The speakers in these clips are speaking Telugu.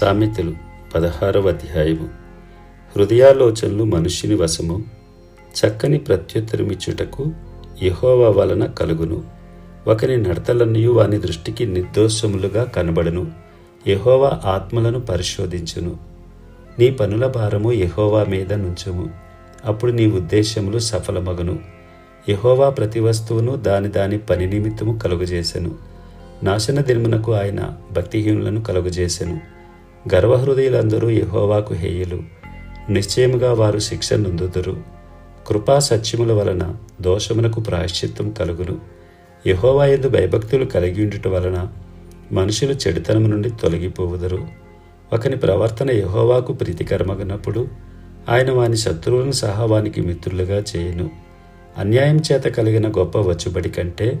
సామెతలు పదహారవ అధ్యాయము. హృదయాలోచనలు మనుష్యుని వశము చక్కని ప్రత్యుత్తరమిచ్చుటకు యెహోవా వలన కలుగును. ఒకని నడతలన్నీ వాని దృష్టికి నిర్దోషములుగా కనబడును. యెహోవా ఆత్మలను పరిశోధించును. నీ పనుల భారము యహోవా మీద నుంచుము. అప్పుడు నీ ఉద్దేశములు సఫలమగును. యహోవా ప్రతి వస్తువును దాని దాని పని నిమిత్తము కలుగజేసెను. నాశన దినమునకు ఆయన భక్తిహీనులను కలుగజేసెను. గర్వహృదయులందరూ యహోవాకు హేయులు. నిశ్చయముగా వారు శిక్ష నొందుదురు. కృపా సత్యముల వలన దోషమునకు ప్రాయశ్చిత్తం కలుగును. యహోవా ఎందు భయభక్తులు కలిగి ఉండుట వలన మనుషులు చెడుతనము నుండి తొలగిపోవుదరు. ఒకని ప్రవర్తన యహోవాకు ప్రీతికరమగినప్పుడు ఆయన వాని శత్రువులను సహా వానికి మిత్రులుగా చేయును. అన్యాయం చేత కలిగిన గొప్ప వచ్చుబడి కంటే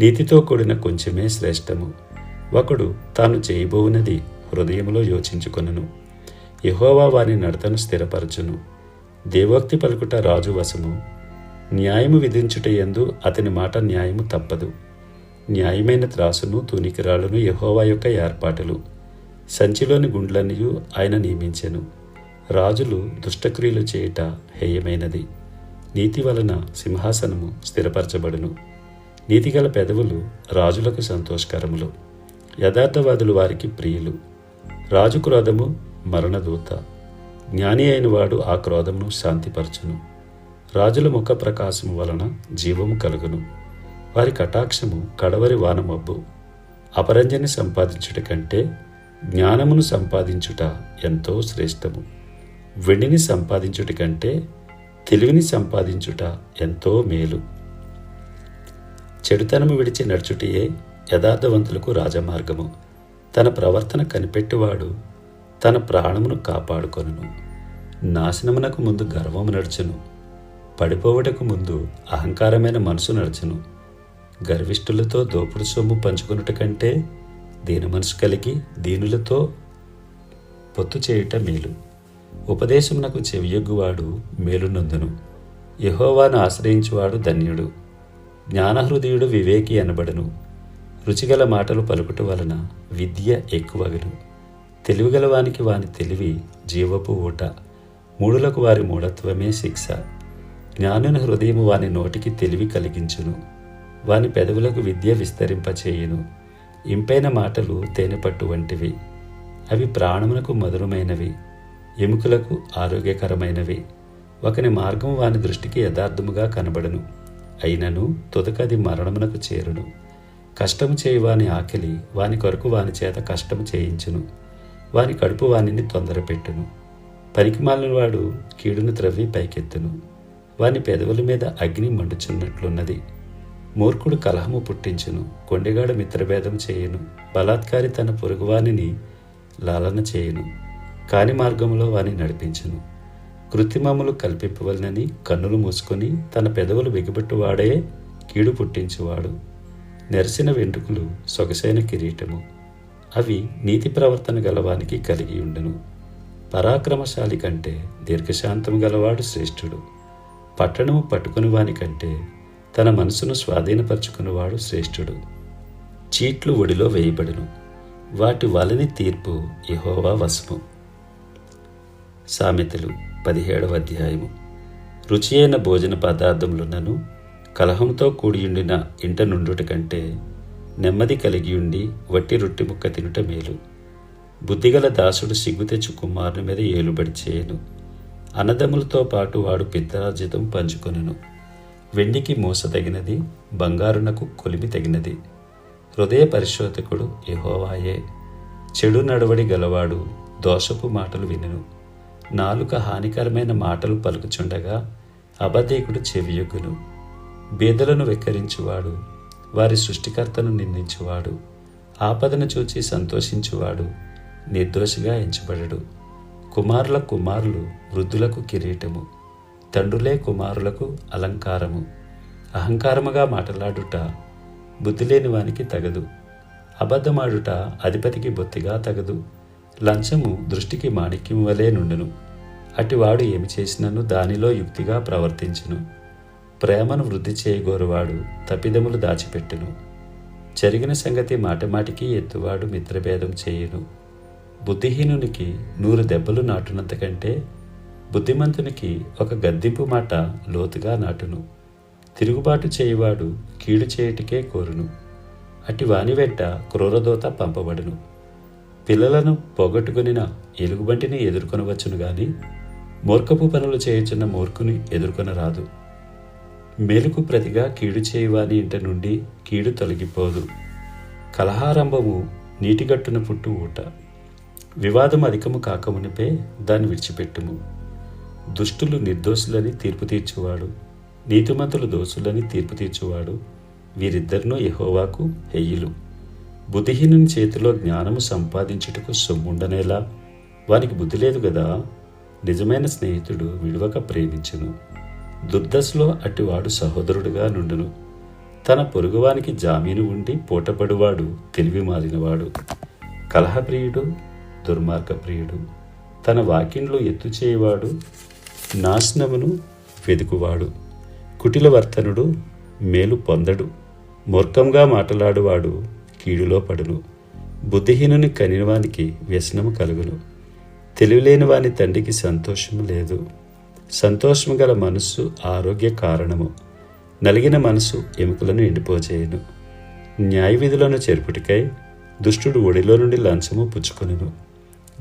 నీతితో కూడిన కొంచెమే శ్రేష్టము. ఒకడు తాను చేయబోవునది హృదయంలో యోచించుకొనను. యహోవా వారి నడతను స్థిరపరచును. దేవోక్తి పలుకుట రాజు వశము. న్యాయము విధించుట ఎందు అతని మాట న్యాయము తప్పదు. న్యాయమైన త్రాసును తూనికిరాళ్ళను యహోవా యొక్క ఏర్పాటులు. సంచిలోని గుండ్లన్నయు ఆయన నియమించెను. రాజులు దుష్టక్రియలు చేయుట హేయమైనది. నీతి వలన సింహాసనము స్థిరపరచబడును. నీతిగల పెదవులు రాజులకు సంతోషకరములు. యథార్థవాదులు వారికి ప్రియులు. రాజు క్రోధము మరణదూత. జ్ఞాని అయిన వాడు ఆ క్రోధమును శాంతిపరచును. రాజుల ముఖ ప్రకాశము వలన జీవము కలుగును. వారి కటాక్షము కడవరి వానమబ్బు. అపరంజని సంపాదించుట కంటే జ్ఞానమును సంపాదించుట ఎంతో శ్రేష్టము. వెండిని సంపాదించుట కంటే తెలివిని సంపాదించుట ఎంతో మేలు. చెడుతనము విడిచి నడుచుటయే యథార్థవంతులకు రాజమార్గము. తన ప్రవర్తన కనిపెట్టువాడు తన ప్రాణమును కాపాడుకొనును. నాశనమునకు ముందు గర్వము నడుచును. పడిపోవుటకు ముందు అహంకారమైన మనసు నడుచును. గర్విష్ఠులతో దోపుడు సొమ్ము పంచుకొనుట కంటే దీన మనసు కలిగి దీనులతో పొత్తు చేయుట మేలు. ఉపదేశమునకు చెవియొగ్గువాడు మేలునందును. యహోవాను ఆశ్రయించువాడు ధన్యుడు. జ్ఞానహృదయుడు వివేకి అనబడును. రుచిగల మాటలు పలుకుట వలన విద్య ఎక్కువగను. తెలివిగల వానికి వాని తెలివి జీవపు ఊట. మూడులకు వారి మూఢత్వమే శిక్ష. జ్ఞానుని హృదయము వాని నోటికి తెలివి కలిగించును. వాని పెదవులకు విద్య విస్తరింపచేయును. ఇంపైన మాటలు తేనెపట్టు వంటివి. అవి ప్రాణమునకు మధురమైనవి. ఎముకలకు ఆరోగ్యకరమైనవి. ఒకని మార్గం వాని దృష్టికి యథార్థముగా కనబడును. అయినను తుదకది మరణమునకు చేరును. కష్టము చేయువాని ఆకలి వాని కొరకు వాని చేత కష్టము చేయించును. వాని కడుపు వానిని తొందర పెట్టును పనికిమాలిన వాడు కీడును త్రవ్వి పైకెత్తును. వాని పెదవుల మీద అగ్ని మండుచున్నట్లున్నది. మూర్ఖుడు కలహము పుట్టించును. కొండెగాడు మిత్రభేదం చేయును. బలాత్కారి తన పొరుగువానిని లాలన చేయును. కాని మార్గములో వాని నడిపించును. కృత్రిమములు కల్పింపవలనని కన్నులు మూసుకొని తన పెదవులు బిగబెట్టువాడే కీడు పుట్టించువాడు. నెరసిన వెంట్రుకలు సొగసైన కిరీటము. అవి నీతి ప్రవర్తన గలవానికి కలిగి ఉండును. పరాక్రమశాలి కంటే దీర్ఘశాంతము గలవాడు శ్రేష్ఠుడు. పట్టణము పట్టుకునివాని కంటే తన మనసును స్వాధీనపరచుకునేవాడు శ్రేష్ఠుడు. చీట్లు ఒడిలో వేయబడును. వాటి వలని తీర్పు యహోవా వశము. సామెతలు పదిహేడవ అధ్యాయము. రుచి అయిన భోజన పదార్థములున్నను కలహంతో కూడియుండిన ఇంట నుండుట కంటే నెమ్మది కలిగి ఉండి వట్టి రొట్టె ముక్క తినుట మేలు. బుద్ధిగల దాసుడు సిగ్గు తెచ్చు కుమారుని మీద ఏలుబడి చేయను. అన్నదమ్ములతో పాటు వాడు పిత్తరాజితం పంచుకొనును. వెండికి మోసతగినది బంగారునకు కొలిమి తగినది. హృదయ పరిశోధకుడు యహోవాయే. చెడు నడవడి గలవాడు దోషపు మాటలు వినును. నాలుక హానికరమైన మాటలు పలుకుచుండగా అబద్ధీకుడు చెవియొగ్గును. బీదలను వెక్కరించువాడు వారి సృష్టికర్తను నిందించువాడు ఆపదను చూచి సంతోషించువాడు నిర్దోషిగా ఎంచబడడు. కుమారుల కుమారులు వృద్ధులకు కిరీటము తండ్రులే కుమారులకు అలంకారము. అహంకారముగా మాట్లాడుట బుద్ధిలేని వానికి తగదు. అబద్ధమాడుట అధిపతికి బొత్తిగా తగదు. లంచము దృష్టికి మాణిక్యం వలె నుండును. అటివాడు ఏమి చేసినను దానిలో యుక్తిగా ప్రవర్తించును. ప్రేమను వృద్ధి చేయగోరువాడు తప్పిదములు దాచిపెట్టును. జరిగిన సంగతి మాటమాటికి ఎత్తువాడు మిత్రభేదం చేయును. బుద్ధిహీనునికి నూరు దెబ్బలు నాటునంత కంటే బుద్ధిమంతునికి ఒక గద్దింపు మాట లోతుగా నాటును. తిరుగుబాటు చేయువాడు కీడు చేయుటికే కోరును. అటి వాని వెంట క్రూరదోత పంపబడును. పిల్లలను పోగొట్టుకునిన ఎలుగుబంటిని ఎదుర్కొనవచ్చును గాని మూర్ఖపు పనులు చేయుచున్న మూర్ఖుని ఎదుర్కొనరాదు. మేలుకు ప్రతిగా కీడు చేయువాని ఇంట నుండి కీడు తొలగిపోదు. కలహారంభము నీటిగట్టున పుట్టు ఊట. వివాదం అధికము కాకమునిపే దాన్ని విడిచిపెట్టుము. దుష్టులు నిర్దోషులని తీర్పు తీర్చువాడు. నీతిమంతులు దోషులని తీర్పు తీర్చువాడు. వీరిద్దరినూ ఎహోవాకు హెయ్యిలు బుద్ధిహీనుని చేతిలో జ్ఞానము సంపాదించుటకు సొమ్ముండనేలా. వానికి బుద్ధి లేదు కదా నిజమైన స్నేహితుడు విడువక ప్రేమించును. దుర్దశలో అటివాడు సహోదరుడుగా నుండును. తన పొరుగువానికి జామీను ఉండి పూటపడువాడు తెలివి మారినవాడు కలహప్రియుడు దుర్మార్గప్రియుడు. తన వాకిండ్లు ఎత్తు చేయవాడు నాశనమును వెదుకువాడు కుటిల వర్తనుడు మేలు పొందడు. మూర్ఖంగా మాట్లాడువాడు కీడులో పడును. బుద్ధిహీనుని కనినవానికి వ్యసనము కలుగును. తెలివిలేని వాని తండ్రికి సంతోషము లేదు. సంతోషము గల మనస్సు ఆరోగ్య కారణము. నలిగిన మనసు ఎముకలను ఎండిపోచేయును. న్యాయ విధులను చేర్పుటికై దుష్టుడు ఒడిలో నుండి లంచము పుచ్చుకొనును.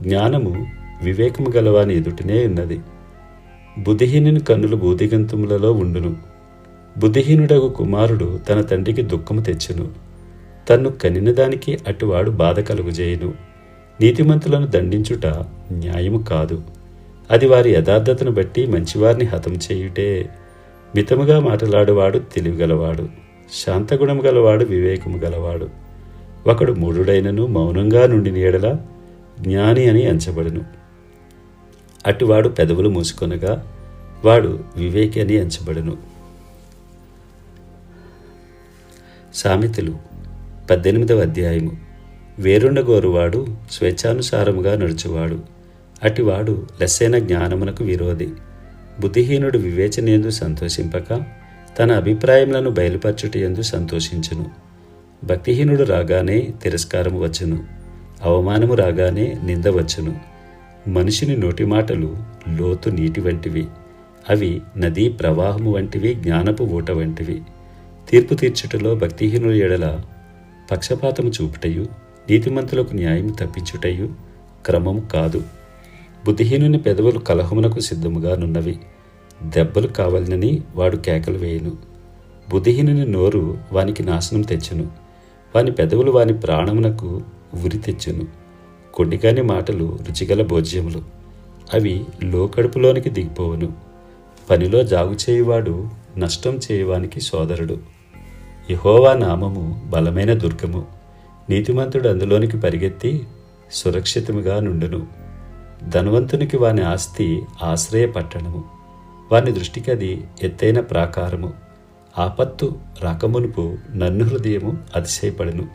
జ్ఞానము వివేకము గలవాని ఎదుటినే ఉన్నది. బుద్ధిహీనుని కన్నులు బూదిగంతములలో ఉండును. బుద్ధిహీనుడగు కుమారుడు తన తండ్రికి దుఃఖము తెచ్చును. తన్ను కనిన దానికి అటువాడు బాధ కలుగుజేయును. నీతిమంతులను దండించుట న్యాయము కాదు. అది వారి యథార్థతను బట్టి మంచివారిని హతం చేయుటే. మితముగా మాట్లాడువాడు తెలివిగలవాడు శాంతగుణము గలవాడు వివేకము గలవాడు. ఒకడు మూఢుడైనను మౌనంగా నుండి నీడల జ్ఞాని అని ఎంచబడును. అటువాడు పెదవులు మూసుకొనగా వాడు వివేకి అని ఎంచబడును. సామెతలు పద్దెనిమిదవ అధ్యాయము. వేరుండగోరువాడు స్వేచ్ఛానుసారముగా నడుచువాడు. అటివాడు లెస్సైన జ్ఞానమునకు విరోధి. బుద్ధిహీనుడు వివేచనేందు సంతోషింపక తన అభిప్రాయములను బయలుపరచుటయందు సంతోషించును. భక్తిహీనుడు రాగానే తిరస్కారము వచ్చును. అవమానము రాగానే నింద వచ్చును. మనిషిని నోటి మాటలు లోతు నీటి వంటివి. అవి నదీ ప్రవాహము వంటివి జ్ఞానపు ఊట వంటివి. తీర్పు తీర్చుటలో భక్తిహీనుల ఎడల పక్షపాతము చూపుటయు నీతిమంతులకు న్యాయం తప్పించుటయు క్రమం కాదు. బుద్ధిహీనుని పెదవులు కలహమునకు సిద్ధముగా నున్నవి. దెబ్బలు కావాలనని వాడు కేకలు వేయును. బుద్ధిహీనుని నోరు వానికి నాశనం తెచ్చును. వాని పెదవులు వాని ప్రాణమునకు ఉరి తెచ్చును. కొండికాని మాటలు రుచిగల భోజ్యములు. అవి లోకడుపులోనికి దిగిపోవును. పనిలో జాగు చేయువాడు నష్టం చేయువానికి సోదరుడు. యహోవా నామము బలమైన దుర్గము. నీతిమంతుడు అందులోనికి పరిగెత్తి సురక్షితముగా నుండును. ధనవంతునికి వాని ఆస్తి ఆశ్రయ పట్టణము వాని దృష్టికి అది ఎత్తైన ప్రాకారము. ఆపత్తు రాకమునుపు నన్ను హృదయము అతిశయపడును.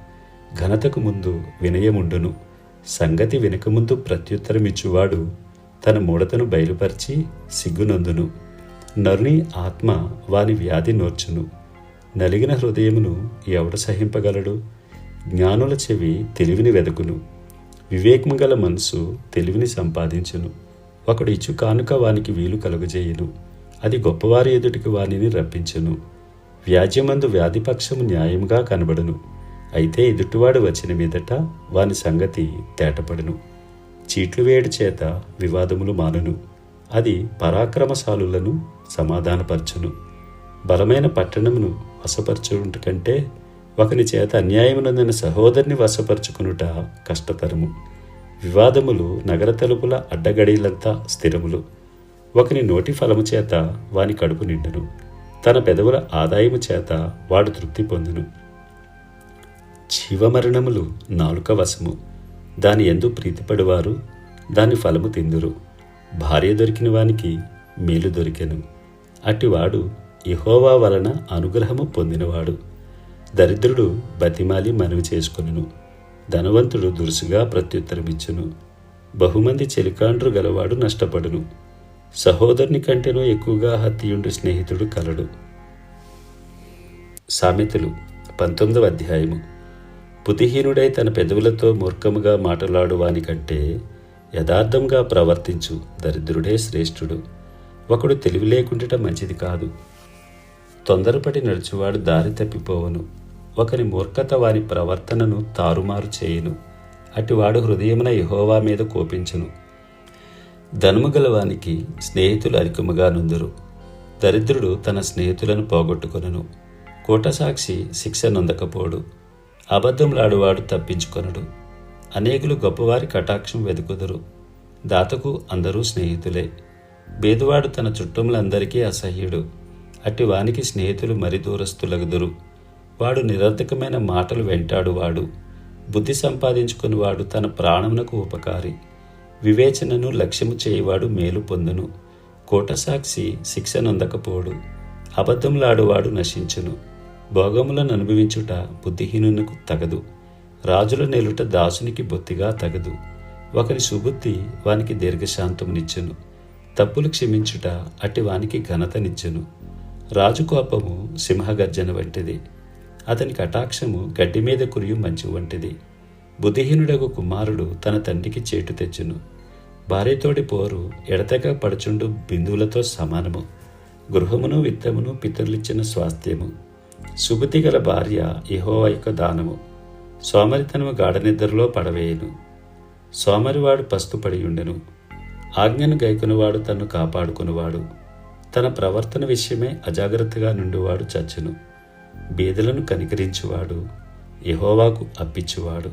ఘనతకు ముందు వినయముండును. సంగతి వినకముందు ప్రత్యుత్తరమిచ్చువాడు తన మూడతను బయలుపరిచి సిగ్గునందును. నరుని ఆత్మ వాని వ్యాధి నోర్చును. నలిగిన హృదయమును ఎవడు సహింపగలడు? జ్ఞానుల చెవి తెలివిని వెదకును. వివేకము గల మనసు తెలివిని సంపాదించును. ఒకడు ఇచ్చు కానుక వానికి వీలు కలుగజేయును. అది గొప్పవారి ఎదుటికి వానిని రప్పించును. వ్యాజ్యమందు వ్యాధిపక్షము న్యాయముగా కనబడును. అయితే ఎదుటివాడు వచ్చిన మీదట వాని సంగతి తేటపడును. చీట్లు వేడి చేత వివాదములు మానును. అది పరాక్రమశాలులను సమాధానపరచును. బలమైన పట్టణమును వశపరచుట కంటే ఒకని చేత అన్యాయమునందిన సహోదరిని వశపరుచుకునుట కష్టతరము. వివాదములు నగర తలుపుల అడ్డగడిలంతా స్థిరములు. ఒకని నోటి ఫలము చేత వాని కడుపు నిండును. తన పెదవుల ఆదాయము చేత వాడు తృప్తి పొందును. జీవమరణములు నాలుక వశము. దాని ఎందు ప్రీతిపడువారు దాని ఫలము తిందురు. భార్య దొరికిన వానికి మేలు దొరికెను. అటివాడు ఇహోవా వలన అనుగ్రహము పొందినవాడు. దరిద్రుడు బతిమాలి మనవి చేసుకొనును. ధనవంతుడు దురుసుగా ప్రత్యుత్తరమిచ్చును. బహుమంది చెలికాండ్రు గలవాడు నష్టపడును. సహోదరుని కంటేనూ ఎక్కువగా హత్యుండు స్నేహితుడు కలడు. సామెతలు పంతొమ్మిదవ అధ్యాయము. పుతిహీనుడై తన పెదవులతో మూర్ఖముగా మాట్లాడువానికంటే యథార్థంగా ప్రవర్తించు దరిద్రుడే శ్రేష్ఠుడు. ఒకడు తెలివి లేకుండట మంచిది కాదు. తొందరపడి నడుచువాడు దారి తప్పిపోవను. ఒకని మూర్ఖత వారి ప్రవర్తనను తారుమారు చేయును. అటివాడు హృదయమున యహోవా మీద కోపించును. ధనము గలవానికి స్నేహితులు అరికముగా నుందురు. దరిద్రుడు తన స్నేహితులను పోగొట్టుకొనను. కూటసాక్షి శిక్ష నొందకపోడు. అబద్ధములాడువాడు తప్పించుకొనడు. అనేకులు గొప్పవారి కటాక్షం వెతుకుదురు. దాతకు అందరూ స్నేహితులే. బేదువాడు తన చుట్టములందరికీ అసహ్యుడు. అట్టి వానికి స్నేహితులు మరి దూరస్తులగుదురు వాడు నిరర్థకమైన మాటలు వెంటాడువాడు బుద్ధి సంపాదించుకునివాడు తన ప్రాణమునకు ఉపకారి. వివేచనను లక్ష్యము చేయువాడు మేలు పొందును. కోటసాక్షి శిక్ష నొందకపోడు. అబద్ధములాడువాడు నశించును. భోగములను అనుభవించుట బుద్ధిహీనునకు తగదు. రాజుల నిలుట దాసునికి బొత్తిగా తగదు. ఒకరి సుబుద్ధి వానికి దీర్ఘశాంతమునిచ్చును. తప్పులు క్షమించుట అట్టి వానికి ఘనతనిచ్చును. రాజు కోపము సింహగర్జన వంటిది. అతని కటాక్షము గడ్డి మీద కురియు మంచి వంటిది. బుద్ధిహీనుడగు కుమారుడు తన తండ్రికి చేటు తెచ్చును. భార్యతోడి పోరు ఎడతెగ పడుచుండు బిందువులతో సమానము. గృహమును విత్తమును పితరులిచ్చిన స్వాస్థ్యము. సుబుద్ధి గల భార్య ఇహోవ యొక్క దానము. సోమరితనము గాఢనిద్రలో పడవేయును. సోమరివాడు పస్తుపడి ఉండెను ఆజ్ఞను గైకునివాడు తన్ను కాపాడుకునివాడు. తన ప్రవర్తన విషయమే అజాగ్రత్తగా నుండివాడు చచ్చును. బీదలను కనికరించువాడు యహోవాకు అప్పించువాడు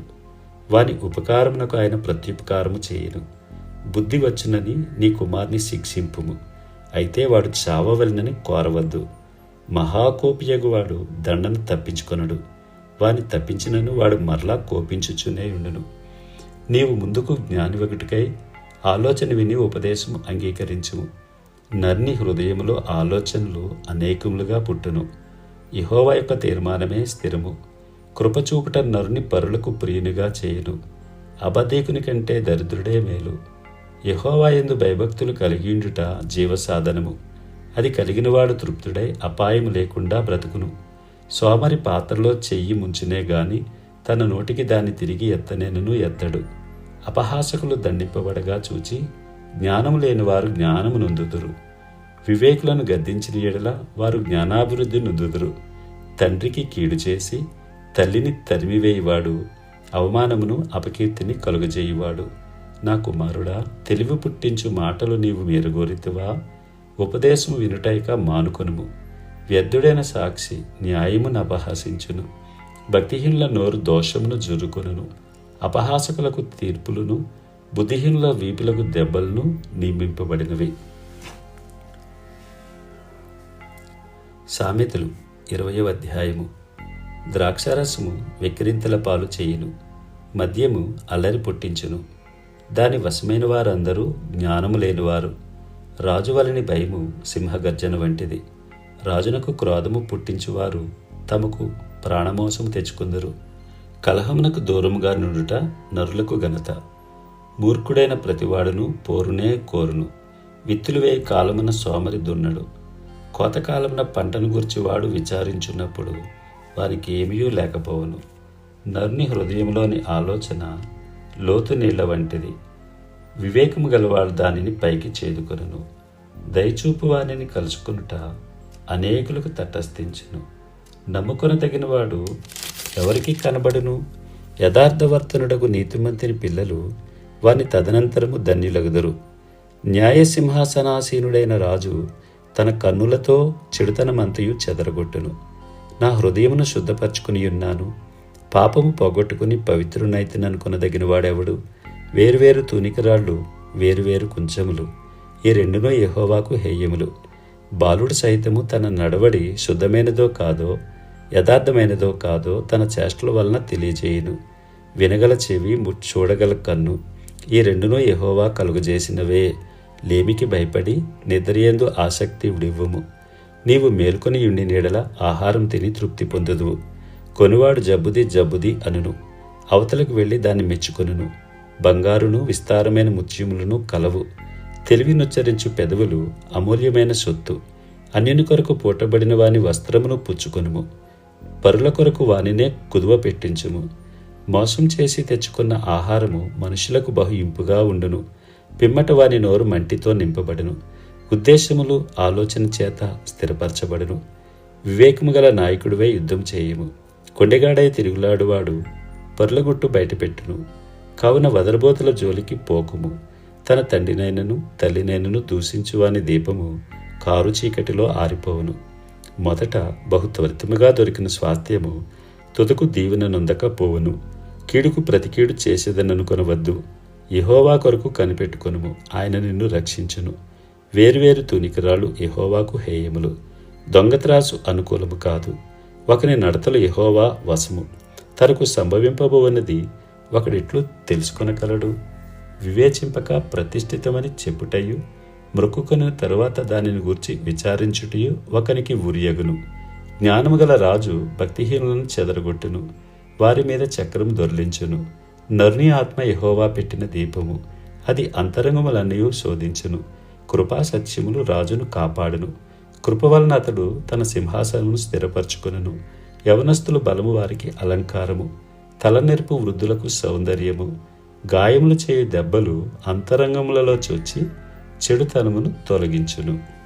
వాని ఉపకారమునకు ఆయన ప్రత్యుపకారము చేయను. బుద్ధి వచ్చునని నీ కుమార్ని శిక్షింపుము. అయితే వాడు చావవలనని కోరవద్దు. మహాకోపియగువాడు దండను తప్పించుకొనడు. వాని తప్పించినను వాడు మరలా కోపించుచునే ఉండును. నీవు ముందుకు జ్ఞానివగుటికై ఆలోచన విని ఉపదేశము అంగీకరించుము. నర్ని హృదయములో ఆలోచనలు అనేకములుగా పుట్టును. ఇహోవా యొక్క తీర్మానమే స్థిరము. కృపచూపుట నరుని పరులకు ప్రియునిగా చేయును. అబద్ధేకుని కంటే దరిద్రుడే మేలు. యహోవా ఎందు భయభక్తులు కలిగిండుట జీవసాధనము. అది కలిగినవాడు తృప్తుడై అపాయము లేకుండా బ్రతుకును. సోమరి పాత్రలో చెయ్యి ముంచునే గాని తన నోటికి దాన్ని తిరిగి ఎత్తనేనను ఎత్తడు. అపహాసకులు దండింపబడగా చూచి జ్ఞానము లేని వారు జ్ఞానము నొందుదురు. వివేకులను గద్దించిన ఎడల వారు జ్ఞానాభివృద్ధి నొందుదురు. తండ్రికి కీడు చేసి తల్లిని తరిమివేయవాడు అవమానమును అపకీర్తిని కలుగజేయువాడు. నా కుమారుడా తెలివి పుట్టించు మాటలు నీవు మెరుగోరితివా ఉపదేశము వినుటైక మానుకొనుము. వ్యర్థుడైన సాక్షి న్యాయమును అపహాసించును. భక్తిహీనుల నోరు దోషమును జురుకొనును. అపహాసకులకు తీర్పులను బుద్ధిహీనుల వీపులకు దెబ్బలను నియమింపబడినవి. సామెతలు ఇరవయో అధ్యాయము. ద్రాక్షారసము వెక్కిరింతల పాలు చేయును మద్యము అల్లరి పుట్టించును. దాని వశమైన వారందరూ జ్ఞానము లేనివారు. రాజు వలని భయము సింహగర్జన వంటిది. రాజునకు క్రోధము పుట్టించువారు తమకు ప్రాణమోసము తెచ్చుకుందరు. కలహమునకు దూరముగా నుండుట నరులకు ఘనత. మూర్ఖుడైన ప్రతివాడును పోరునే కోరును. విత్తులు వేయి కాలమున సోమరి దున్నడు. కోతకాలంన పంటను గురించి వాడు విచారించున్నప్పుడు వారికి ఏమీ లేకపోవను. నరుని హృదయంలోని ఆలోచన లోతు నీళ్ళ వంటిది. వివేకము గలవాడు దానిని పైకి చేదుకొనును. దయచూపు వానిని కలుసుకునుట అనేకులకు తటస్థించును. నమ్ముకొనదగినవాడు ఎవరికి కనబడును. యథార్థవర్తనుడకు నీతిమంతుని పిల్లలు వాని తదనంతరము ధన్యులగుదరు. న్యాయసింహాసనాసీనుడైన రాజు తన కన్నులతో చెడుతనమంతయు చెదరగొట్టును. నా హృదయమును శుద్ధపరచుకుని ఉన్నాను పాపము పోగొట్టుకుని పవిత్రునైతిననుకునదగిన వాడెవడు వేరువేరు తూనికరాళ్ళు వేరువేరు కుంచములు. ఈ రెండునో యహోవాకు హేయములు. బాలుడు సైతము తన నడవడి శుద్ధమైనదో కాదో యథార్థమైనదో కాదో తన చేష్టల వలన తెలియజేయును. వినగల చెవి ము- చూడగల కన్ను. ఈ రెండునూ యహోవా కలుగజేసినవే. లేమికి భయపడి నిద్రయందు ఆసక్తి విడివ్వము నీవు మేల్కొని ఉండి నీడల ఆహారం తిని తృప్తి పొందుదువు కొనువాడు జబ్బుది జబ్బుది అనును. అవతలకు వెళ్ళి దాన్ని మెచ్చుకొనును. బంగారును విస్తారమైన ముత్యములను కలవు. తెలివినుచ్చరించు పెదవులు అమూల్యమైన సొత్తు. అన్యుని కొరకు పూటబడిన వాని వస్త్రమును పుచ్చుకొనుము. పరుల కొరకు వానినే కుదువ పెట్టించుము. మోసం చేసి తెచ్చుకున్న ఆహారము మనుషులకు బహు ఇంపుగా ఉండును. పిమ్మటవాని నోరు మంటితో నింపబడును. ఉద్దేశములు ఆలోచన చేత స్థిరపరచబడును. వివేకము గల నాయకుడివై యుద్ధం చేయము. కొండెగాడై తిరుగులాడువాడు పర్లగుట్టు బయటపెట్టును. కావున వదరబోతుల జోలికి పోకుము. తన తండ్రినైనను తల్లినైనను దూషించువాని దీపము కారు చీకటిలో ఆరిపోవును. మొదట బహు త్వరితముగా దొరికిన స్వాస్థ్యము తుదకు దీవెన నొందక పోవును. కీడుకు ప్రతికీడు చేసేదననుకొనవద్దు. యహోవా కొరకు కనిపెట్టుకొనుము. ఆయన నిన్ను రక్షించును. వేర్వేరు తూనికరాలు యహోవాకు హేయములు. దొంగత్రాసు అనుకూలము కాదు. ఒకని నడతలు యహోవా వశము. తనకు సంభవింపబోవన్నది ఒకడిట్లు తెలుసుకొనగలడు. వివేచింపక ప్రతిష్ఠితమని చెప్పుటయు. మృక్కుకొని తరువాత దానిని గూర్చి విచారించుటయు ఒకనికి ఉరియగును. జ్ఞానము గల రాజు భక్తిహీనులను చెదరగొట్టును. వారి మీద చక్రం దొర్లించును. నరుని ఆత్మ యహోవా పెట్టిన దీపము. అది అంతరంగములన్నీ శోధించును. కృపా సత్యములు రాజును కాపాడును. కృప వలన అతడు తన సింహాసనమును స్థిరపరచుకును యవనస్తులు బలము వారికి అలంకారము. తలనెరుపు వృద్ధులకు సౌందర్యము. గాయములు చేయు దెబ్బలు అంతరంగములలో చొచ్చి చెడుతనమును తొలగించును.